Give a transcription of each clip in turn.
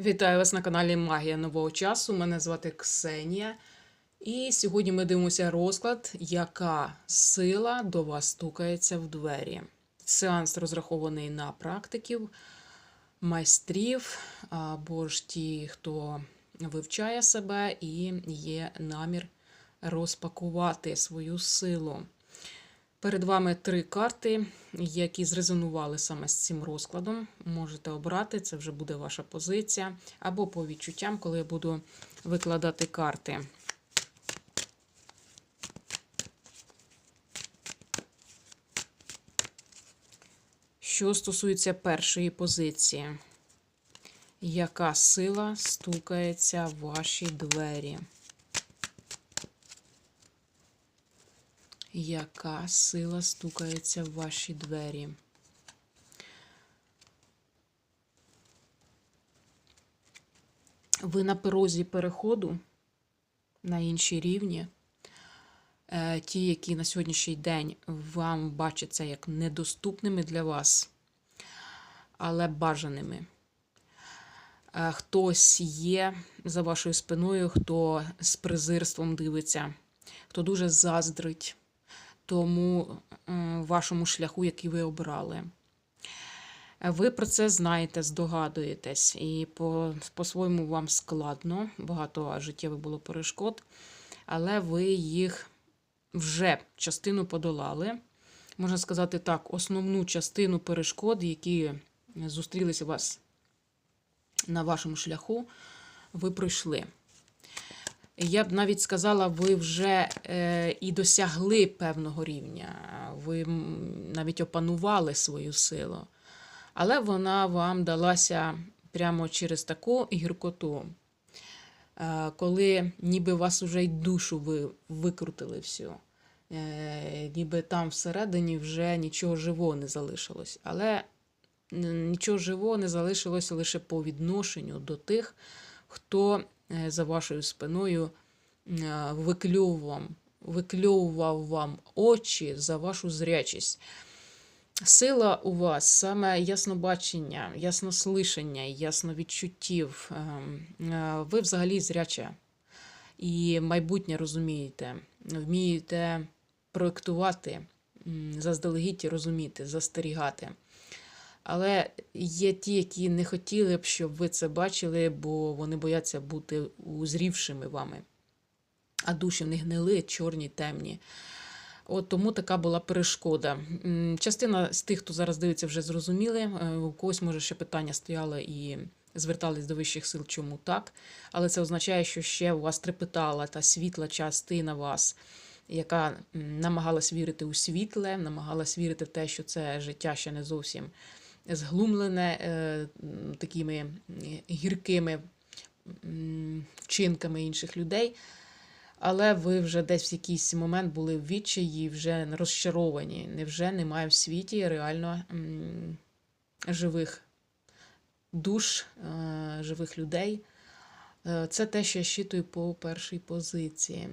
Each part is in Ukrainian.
Вітаю вас на каналі Магія Нового часу. Мене звати Ксенія. І сьогодні ми дивимося розклад, яка сила до вас стукається в двері. Сеанс розрахований на практиків, майстрів або ж ті, хто вивчає себе і є намір розпакувати свою силу. Перед вами три карти, які зрезонували саме з цим розкладом. Можете обрати, це вже буде ваша позиція, або по відчуттям, коли я буду викладати карти. Що стосується першої позиції, яка сила стукається в ваші двері? Яка сила стукається в ваші двері? Ви на порозі переходу на інші рівні. Е, Ті, які на сьогоднішній день вам бачаться як недоступними для вас, але бажаними. Е, Хтось є за вашою спиною, хто з презирством дивиться, хто дуже заздрить тому е, вашому шляху, який ви обрали. Ви про це знаєте, здогадуєтесь, і по- по-своєму вам складно, багато життєвих було перешкод, але ви їх вже частину подолали. Можна сказати так, основну частину перешкод, які зустрілися вас на вашому шляху, ви пройшли. Я б навіть сказала, ви вже е, і досягли певного рівня, ви навіть опанували свою силу. Але вона вам далася прямо через таку гіркоту, е, коли ніби вас уже й душу ви викрутили всю. Е, ніби там всередині вже нічого живого не залишилось. Але нічого живого не залишилося лише по відношенню до тих, хто за вашою спиною е, викльовував, викльовував вам очі за вашу зрячість. Сила у вас саме яснобачення, яснослишання, ясновідчуттів. Ем, е, Ви взагалі зряча і майбутнє розумієте, вмієте проєктувати, заздалегідь розуміти, застерігати. Але є ті, які не хотіли б, щоб ви це бачили, бо вони бояться бути узрівшими вами. А душі в них гнили, чорні, темні. От тому така була перешкода. Частина з тих, хто зараз дивиться, вже зрозуміли. Е, У когось, може, ще питання стояло і звертались до вищих сил, чому так. Але це означає, що ще у вас трепетала та світла частина вас, яка намагалась вірити у світле, намагалась вірити в те, що це життя ще не зовсім зглумлене е, такими гіркими вчинками інших людей. Але ви вже десь в якийсь момент були в відчаї, вже розчаровані. Невже немає в світі реально живих душ, е, живих людей? Е, Це те, що я щитую по першій позиції.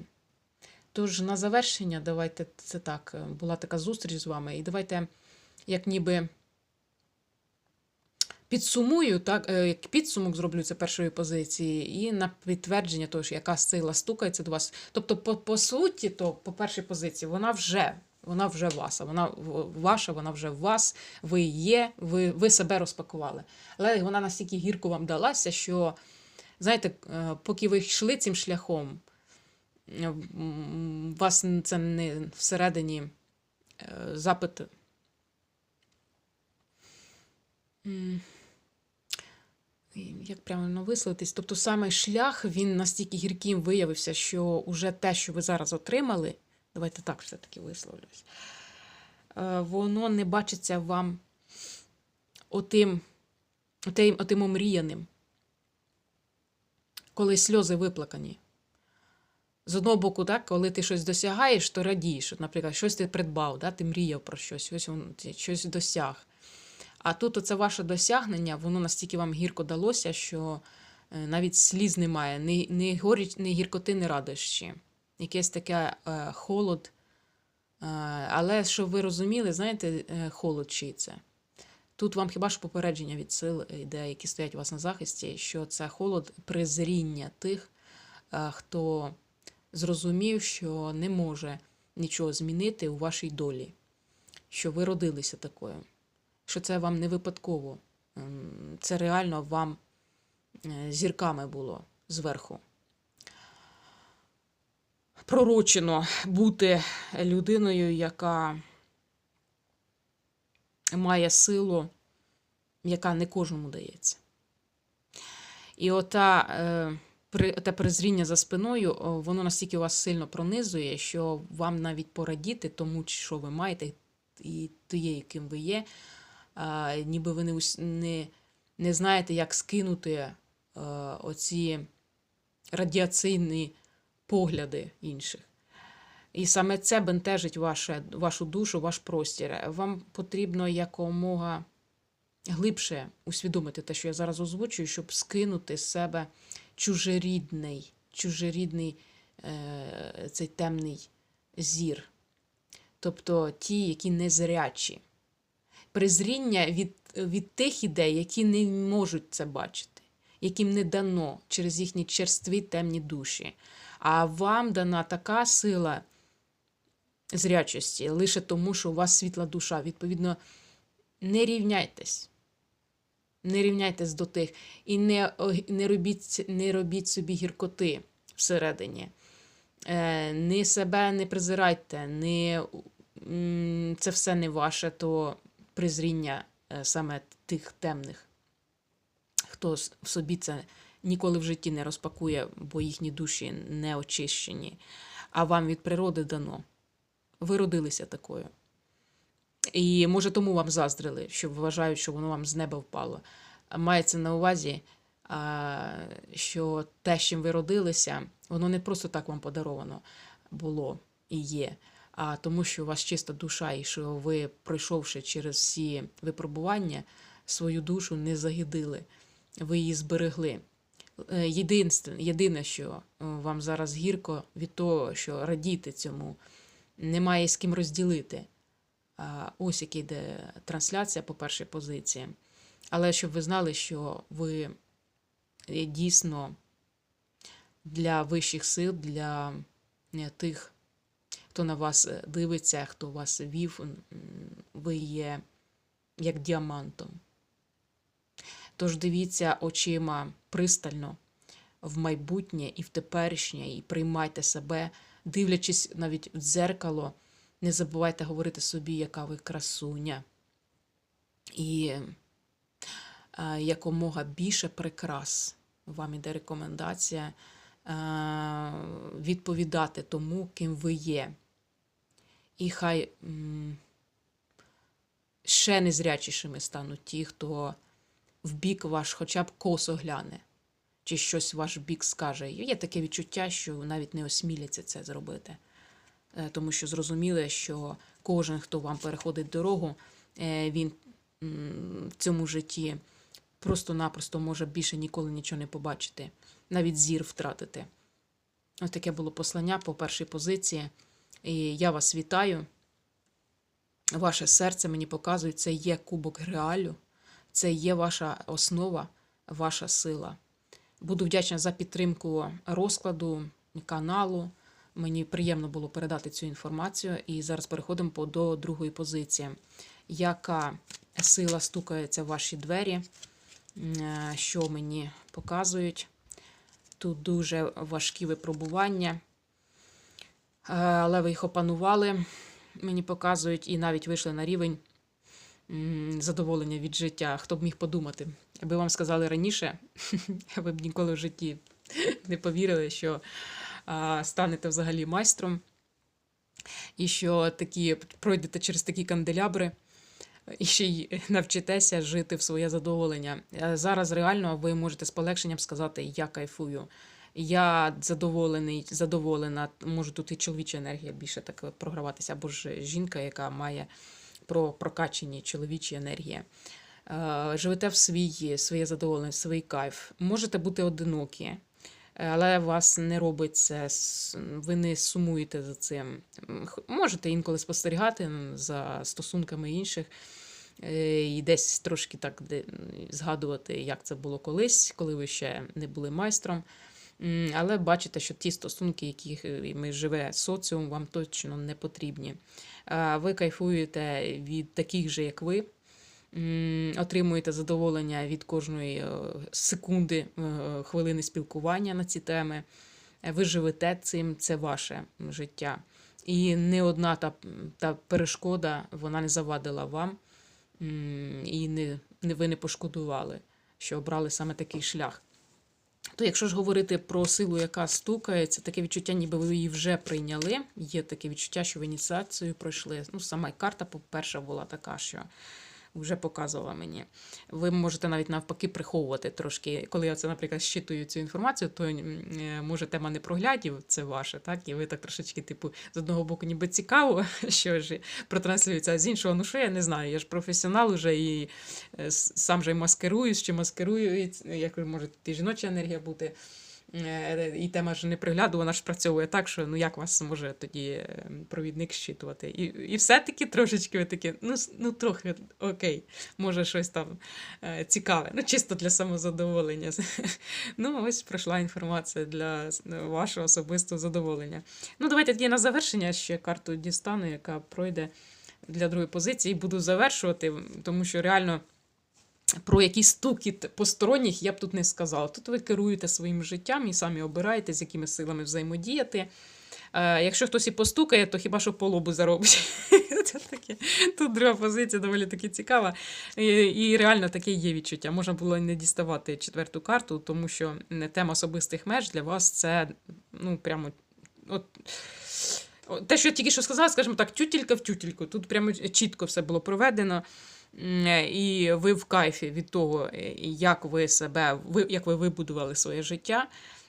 Тож, на завершення, давайте це так. Була така зустріч з вами, і давайте, як ніби підсумую, так, е, як підсумок зроблю це першої позиції, і на підтвердження того, що яка сила стукається до вас. Тобто, по, по суті, то по першій позиції вона вже. Вона вже ваша, вона ваша, вона вже в вас, ви є, ви, ви себе розпакували. Але вона настільки гірко вам далася, що, знаєте, е, поки ви йшли цим шляхом, е, вас це не всередині запит. Як правильно висловитись? Тобто саме шлях він настільки гірким виявився, що уже те, що ви зараз отримали, давайте так все-таки висловлюсь, е, воно не бачиться вам отим, отим, отим омріяним, коли сльози виплакані. З одного боку, так, коли ти щось досягаєш, то радієш. Наприклад, щось ти придбав, да, ти мріяв про щось, ось ти щось досяг. А тут оце ваше досягнення, воно настільки вам гірко далося, що е, навіть сліз немає, ні, ні, горіч, ні гіркоти, ні радощі. Якесь таке е, холод. Е, але щоб ви розуміли, знаєте, е, холод чий це? Тут вам хіба що попередження від сил, йде, які стоять у вас на захисті, що це холод презріння тих, е, хто зрозумів, що не може нічого змінити у вашій долі, що ви родилися такою, що це вам не випадково, це реально вам е, зірками було зверху. Пророчено бути людиною, яка має силу, яка не кожному дається. І ота, е, те презріння за спиною, воно настільки вас сильно пронизує, що вам навіть порадіти тому, що ви маєте, і тією, ким ви є, а, ніби ви не, не, не знаєте, як скинути е, оці радіаційні погляди інших. І саме це бентежить ваше, вашу душу, ваш простір. Вам потрібно якомога глибше усвідомити те, що я зараз озвучую, щоб скинути з себе чужерідний, чужерідний е, цей темний зір. Тобто ті, які незрячі. Презріння від, від тих ідей, які не можуть це бачити, яким не дано через їхні черстві темні душі. А вам дана така сила зрячості лише тому, що у вас світла душа. Відповідно, не рівняйтесь. Не рівняйтесь до тих і не, не, робіть, не робіть собі гіркоти всередині. Е, Ні себе не презирайте, не, це все не ваше, то презріння е, саме тих темних, хто в собі це ніколи в житті не розпакує, бо їхні душі не очищені, а вам від природи дано. Ви родилися такою. І може тому вам заздрили, що вважають, що воно вам з неба впало. Мається на увазі, що те, з чим ви родилися, воно не просто так вам подаровано було і є, а тому, що у вас чиста душа, і що ви, пройшовши через всі випробування, свою душу не загидили, ви її зберегли. Е, єдине, що е, вам зараз гірко від того, що радіти цьому, немає з ким розділити. Ось яка йде трансляція по першій позиції. Але щоб ви знали, що ви дійсно для вищих сил, для е, тих, хто на вас е, дивиться, хто вас вів, ви є як діамантом. Тож дивіться очима пристально в майбутнє і в теперішнє, і приймайте себе, дивлячись навіть в дзеркало, не забувайте говорити собі, яка ви красуня. І е, якомога більше прикрас. Вам іде рекомендація е, відповідати тому, ким ви є. І хай м, ще незрячішими стануть ті, хто в бік ваш хоча б косо гляне, чи щось ваш бік скаже. Є таке відчуття, що навіть не осміляться це зробити. Е, Тому що зрозуміли, що кожен, хто вам переходить дорогу, е, він в цьому житті просто-напросто може більше ніколи нічого не побачити, навіть зір втратити. Ось таке було послання по першій позиції. І я вас вітаю. Ваше серце мені показує, це є кубок реалю, це є ваша основа, ваша сила. Буду вдячна за підтримку розкладу каналу. Мені приємно було передати цю інформацію. І зараз переходимо до другої позиції. Яка сила стукається в ваші двері? Е, Що мені показують? Тут дуже важкі випробування, але ви їх опанували. Мені показують і навіть вийшли на рівень задоволення від життя. Хто б міг подумати? Аби вам сказали раніше, ви б ніколи в житті не повірили, що станете взагалі майстром, і що такі пройдете через такі канделябри, і ще й навчитеся жити в своє задоволення. Е, Зараз реально ви можете з полегшенням сказати: я кайфую. Я задоволений, задоволена. Може тут і чоловіча енергія більше так програватися, або ж жінка, яка має про прокачені чоловічі енергії. Е, Живете в свій, своє задоволення, свій кайф. Можете бути одинокі, е, але вас не робить це, ви не сумуєте за цим. Можете інколи спостерігати за стосунками інших, е, і десь трошки так згадувати, як це було колись, коли ви ще не були майстром. Але бачите, що ті стосунки, яких ми живе соціум, вам точно не потрібні. Ви кайфуєте від таких же, як ви. Отримуєте задоволення від кожної е, секунди, е, хвилини спілкування на ці теми. Е, Ви живете цим, це ваше життя. І не одна та, та перешкода вона не завадила вам, і не, не ви не пошкодували, що обрали саме такий шлях. То якщо ж говорити про силу, яка стукається, таке відчуття, ніби ви її вже прийняли. Є таке відчуття, що ви ініціацію пройшли. Ну, сама карта, по-перше, була така, що вже показувала мені. Ви можете навіть навпаки приховувати трошки. Коли я це, наприклад, щитую цю інформацію, то е, може тема непроглядів, це ваше, так? І ви так трошечки, типу, з одного боку, ніби цікаво, що ж протранслюється, а з іншого, ну що я не знаю, я ж професіонал уже і е, сам же і маскируюсь, чи маскирую, як ви можете, жіноча енергія бути. Е, І тема ж непригляду, вона ж працьовує так, що ну як вас може тоді е, провідник щитувати. І, і все-таки трошечки ви такі, ну, ну трохи окей, може щось там е, цікаве. Ну, чисто для самозадоволення. Ну, ось пройшла інформація для вашого особистого задоволення. Ну, давайте тоді на завершення ще карту дістану, яка пройде для другої позиції, і буду завершувати, тому що реально. Про якісь стукіт посторонніх я б тут не сказала. Тут ви керуєте своїм життям і самі обираєте, з якими силами взаємодіяти. Е, якщо хтось і постукає, то хіба що по лобу заробить. Тут друга позиція доволі таки цікава. І, і реально таке є відчуття. Можна було не діставати четверту карту, тому що тема особистих меж для вас це ну, прямо. От, те, що я тільки що сказала, скажімо так, тютілька в тютільку. Тут прямо чітко все було проведено. М, І ви в кайфі від того, е, як ви себе, як ви вибудували своє життя.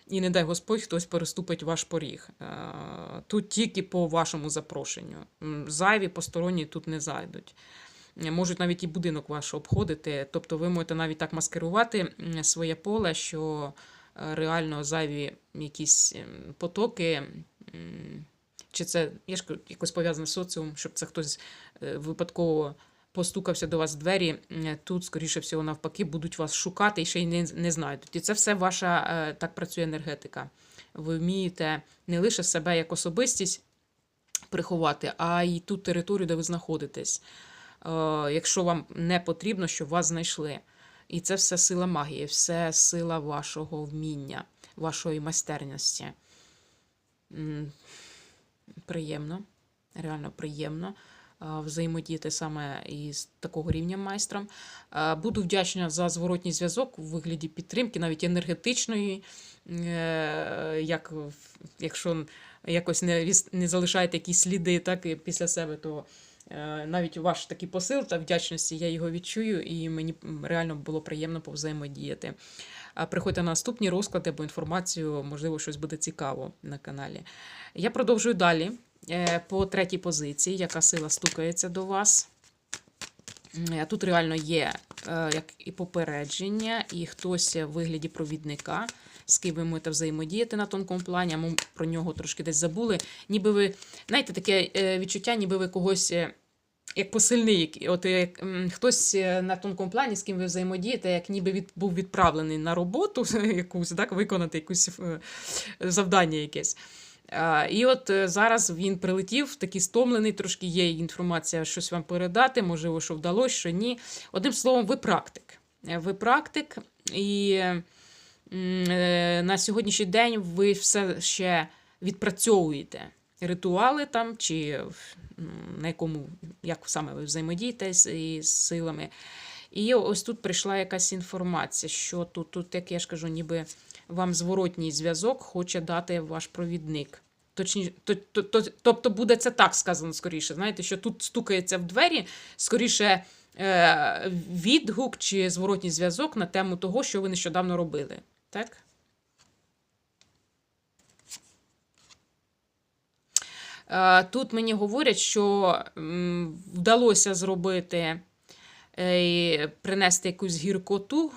І не дай Господь, хтось переступить ваш поріг. Е, Тут тільки по вашому запрошенню. Зайві посторонні тут не зайдуть. Е, Можуть навіть і будинок ваш обходити. Тобто ви можете навіть так маскирувати своє поле, що е, реально зайві якісь потоки. Чи це я ж якось пов'язане з соціумом, щоб це хтось е, випадково постукався до вас в двері, тут, скоріше всього, навпаки, будуть вас шукати і ще й не, не знайдуть. І це все ваша е, так працює енергетика. Ви вмієте не лише себе як особистість приховати, а й ту територію, де ви знаходитесь. Е, Якщо вам не потрібно, щоб вас знайшли. І це все сила магії, все сила вашого вміння, вашої майстерності. Приємно, реально приємно взаємодіяти саме із такого рівня майстром. Буду вдячна за зворотній зв'язок у вигляді підтримки, навіть енергетичної. Е, Як, якщо якось не, не залишаєте якісь сліди так, після себе, то е, навіть ваш такий посил та вдячності я його відчую, і мені реально було приємно повзаємодіяти. Приходьте на наступні розклади або інформацію, можливо, щось буде цікаво на каналі. Я продовжую далі по третій позиції, яка сила стукається до вас. Е, Тут реально є е, як і попередження, і хтось в вигляді провідника, з ким ви можете взаємодіяти на тонкому плані, а ми про нього трошки десь забули. Ніби ви, знаєте, таке е, відчуття, ніби ви когось. е, Як посильний, от як хтось е, на тонкому плані, з ким ви взаємодієте, як ніби від, був відправлений на роботу якусь, так, виконати якусь е, завдання якесь. І от е, зараз він прилетів, такий стомлений, трошки є інформація, щось вам передати, можливо, що вдалося, що ні. Одним словом, ви практик. Е, Ви практик, і е, на сьогоднішній день ви все ще відпрацьовуєте ритуали там, чи на якому, як саме ви взаємодієте з, силами. І ось тут прийшла якась інформація, що тут, тут, як я ж кажу, ніби вам зворотній зв'язок хоче дати ваш провідник. Точні, то, то, то, тобто буде це так сказано скоріше. Знаєте, що тут стукається в двері, скоріше е, відгук чи зворотній зв'язок на тему того, що ви нещодавно робили. Так? Е, Тут мені говорять, що вдалося зробити е, принести якусь гіркоту.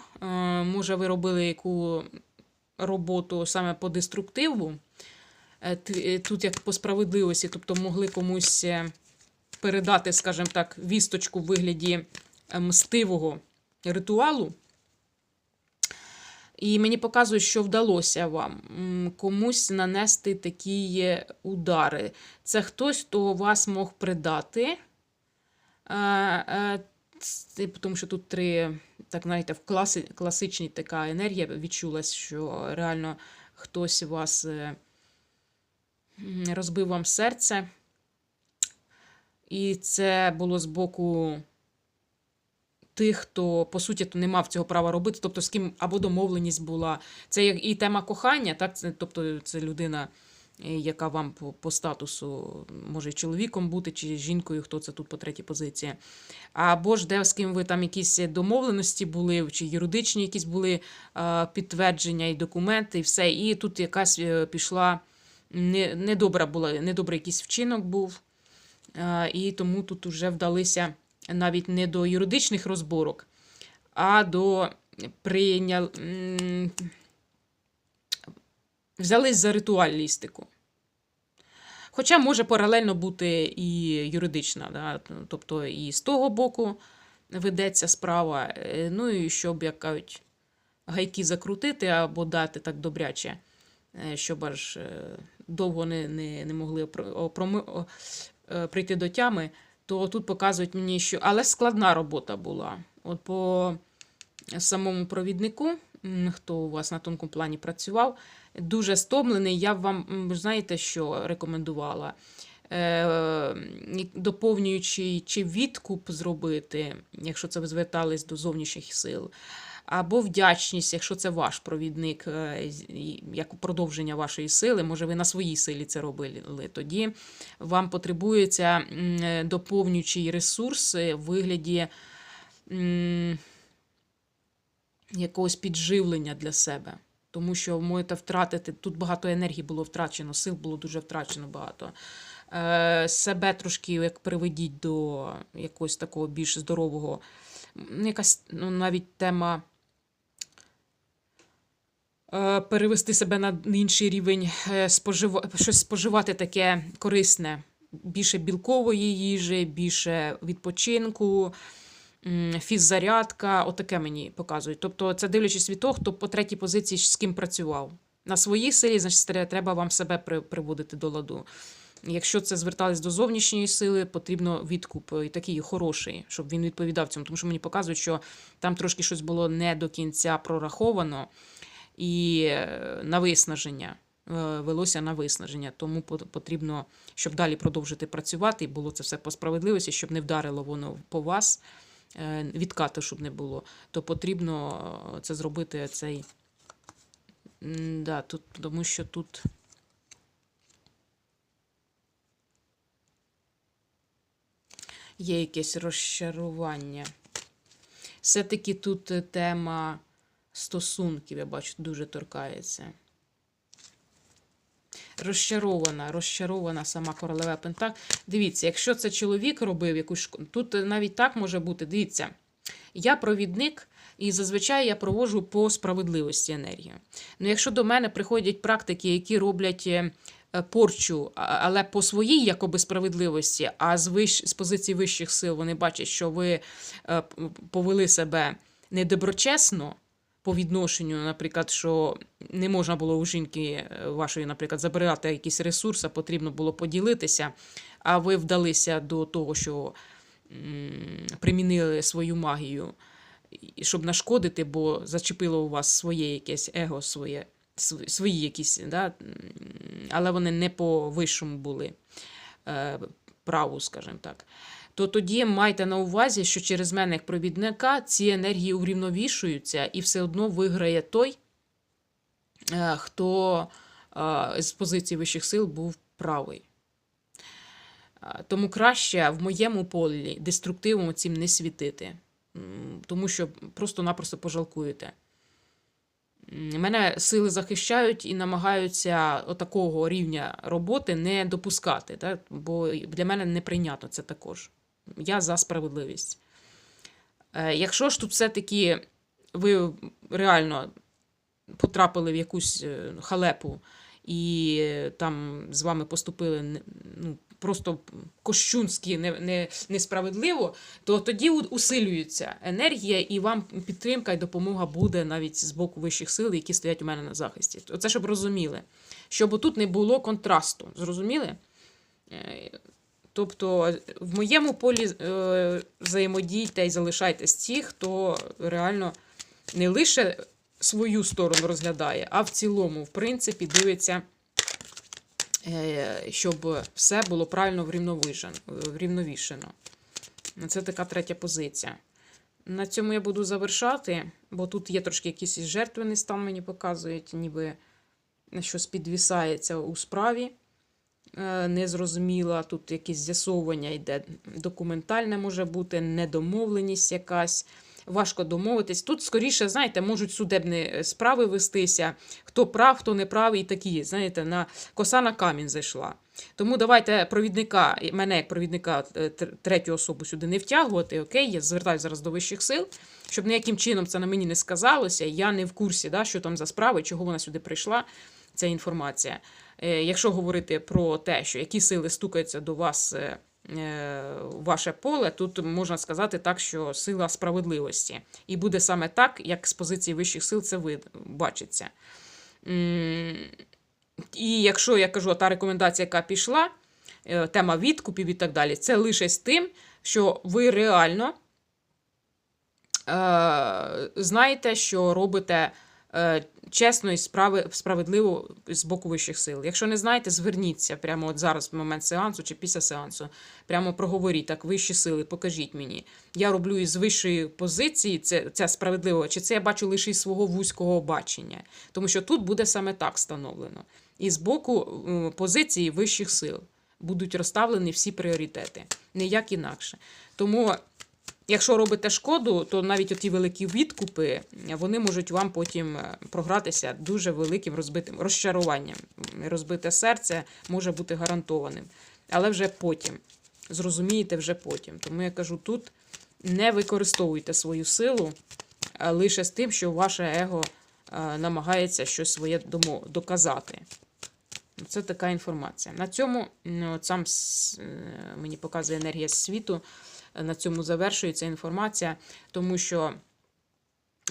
Може, ви робили яку роботу саме по деструктиву. Е, е, Тут як по справедливості, тобто могли комусь е, передати, скажімо так, вісточку в вигляді мстивого ритуалу. І мені показують, що вдалося вам комусь нанести такі удари. Це хтось, хто вас мог придати. Тому що тут три, так знаєте, в класи, класичній така енергія відчулась, що реально хтось вас е, розбив вам серце. І це було з боку тих, хто по суті то не мав цього права робити, тобто з ким або домовленість була. Це і тема кохання, так? Тобто це людина, яка вам по, по статусу може чоловіком бути, чи жінкою, хто це тут по третій позиції. Або ж де з ким ви там якісь домовленості були, чи юридичні якісь були е, підтвердження і документи, і все. І тут якась е, пішла не, недобра була, недобрий якийсь вчинок був. Е, І тому тут вже вдалися навіть не до юридичних розборок, а до прийнял... взялись за ритуалістику. Хоча може паралельно бути і юридична, да? тобто і з того боку ведеться справа, е, ну і щоб, як кажуть, гайки закрутити або дати так добряче, е, щоб аж е, довго не, не, не могли опроми- прийти до тями, то тут показують мені, що. Але складна робота була. От по самому провіднику, хто у вас на тонкому плані працював, дуже стомлений. Я вам, знаєте, що рекомендувала? Е, доповнюючи чи відкуп зробити, якщо це ви звертались до зовнішніх сил, або вдячність, якщо це ваш провідник, е, як продовження вашої сили, може ви на своїй силі це робили. Тоді вам потребується е, доповнюючий ресурс в вигляді якогось підживлення для себе. Тому що можете втратити, тут багато енергії було втрачено, сил було дуже втрачено багато. Е, себе трошки як приведіть до якогось такого більш здорового. Якась ну, навіть тема е, перевести себе на інший рівень, е, щось споживати таке корисне, більше білкової їжі, більше відпочинку, фіззарядка, отаке мені показують. Тобто, це дивлячись від того, хто по третій позиції з ким працював. На своїй силі, значить, треба вам себе при- приводити до ладу. Якщо це звертались до зовнішньої сили, потрібно відкуп і такий хороший, щоб він відповідав цьому. Тому що мені показують, що там трошки щось було не до кінця прораховано і е, на виснаження. е, Велося на виснаження, тому потрібно, щоб далі продовжити працювати, і було це все по справедливості, щоб не вдарило воно по вас, е, відкату, щоб не було, то потрібно е, це зробити цей. Да, тут, тому що тут є якесь розчарування. Все-таки тут е, тема стосунків, я бачу, дуже торкається. Розчарована, розчарована сама королева Пентак. Дивіться, якщо це чоловік робив якусь шкоду, тут навіть так може бути. Дивіться, я провідник, і зазвичай я проводжу по справедливості енергію. Ну, якщо до мене приходять практики, які роблять е, е, порчу, але по своїй якоби справедливості, а з, вищ... з позиції вищих сил вони бачать, що ви е, повели себе недоброчесно по відношенню, наприклад, що не можна було у жінки е, вашої, наприклад, забирати якийсь ресурс, а потрібно було поділитися, а ви вдалися до того, що примінили свою магію, щоб нашкодити, бо зачепило у вас своє якесь его, своє, свої якісь, да? але вони не по вищому були е, праву, скажімо так. То тоді майте на увазі, що через мене як провідника ці енергії урівновішуються, і все одно виграє той, е, хто е, з позиції вищих сил був правий. Е, Тому краще в моєму полі деструктивом цим не світити, тому що просто-напросто пожалкуєте. Мене сили захищають і намагаються отакого рівня роботи не допускати, так? бо для мене неприйнятно це також. Я за справедливість. Е, Якщо ж тут все-таки ви реально потрапили в якусь е, халепу і е, там з вами поступили ну, просто кощунськи не, не, несправедливо, то тоді усилюється енергія, і вам підтримка і допомога буде навіть з боку вищих сил, які стоять у мене на захисті. Оце щоб розуміли, щоб тут не було контрасту. Зрозуміли? Тобто в моєму полі е, взаємодійте і залишайтесь ті, хто реально не лише свою сторону розглядає, а в цілому, в принципі, дивиться, е, щоб все було правильно врівновішено. Це така третя позиція. На цьому я буду завершати, бо тут є трошки якийсь жертвений стан, мені показують, ніби щось підвісається у справі. Е, Незрозуміла, тут якесь з'ясовування йде документальне може бути, недомовленість якась. Важко домовитись. Тут, скоріше, знаєте, можуть судебні е, справи вестися, хто прав, хто не правий, і такі, знаєте, на коса на камінь зайшла. Тому давайте провідника, мене як провідника е, третю особу сюди не втягувати. Окей, я звертаюся зараз до вищих сил, щоб ніяким чином це на мені не сказалося. Я не в курсі, да, що там за справи, чого вона сюди прийшла. Ця інформація. Е, Якщо говорити про те, що які сили стукаються до вас е, е, ваше поле, тут можна сказати так, що сила справедливості. І буде саме так, як з позиції вищих сил це вид- бачиться. І якщо я кажу, та рекомендація, яка пішла, тема відкупів і так далі, це лише з тим, що ви реально знаєте, що робите чесно і справи, справедливо з боку вищих сил. Якщо не знаєте, зверніться прямо от зараз в момент сеансу чи після сеансу. Прямо проговоріть так, вищі сили, покажіть мені. Я роблю із вищої позиції, це, це справедливо, чи це я бачу лише із свого вузького бачення. Тому що тут буде саме так встановлено. І з боку е, позиції вищих сил будуть розставлені всі пріоритети, ніяк інакше. Тому Якщо робите шкоду, то навіть оті великі відкупи вони можуть вам потім е, програтися дуже великим розбитим розчаруванням. Розбите серце може бути гарантованим. Але вже потім. Зрозумієте вже потім. Тому я кажу, тут не використовуйте свою силу лише з тим, що ваше его е, намагається щось своє доказати. Це така інформація. На цьому ну, сам е, мені показує енергія світу. На цьому завершується інформація, тому що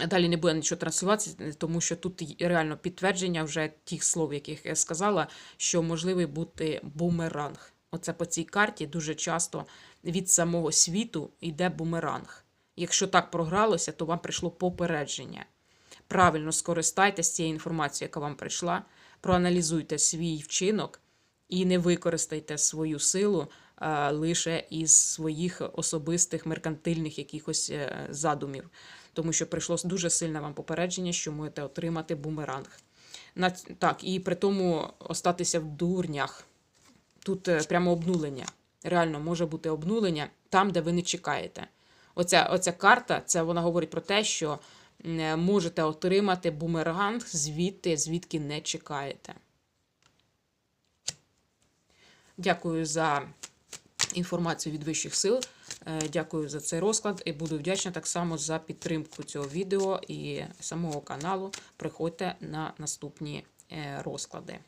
далі не буде нічого транслюватися, тому що тут реально підтвердження вже тих слов, яких я сказала, що можливий бути бумеранг. Оце по цій карті дуже часто від самого світу йде бумеранг. Якщо так програлося, то вам прийшло попередження. Правильно скористайтеся цією інформацією, яка вам прийшла, проаналізуйте свій вчинок і не використайте свою силу лише із своїх особистих меркантильних якихось е, задумів, тому що прийшло дуже сильне вам попередження, що можете отримати бумеранг. Так, і при тому остатися в дурнях. Тут е, прямо обнулення. Реально може бути обнулення там, де ви не чекаєте. Оця, оця карта, це вона говорить про те, що е, можете отримати бумеранг звідти, звідки не чекаєте. Дякую за інформацію від вищих сил. Е, Дякую за цей розклад і буду вдячна так само за підтримку цього відео і самого каналу. Приходьте на наступні е, розклади.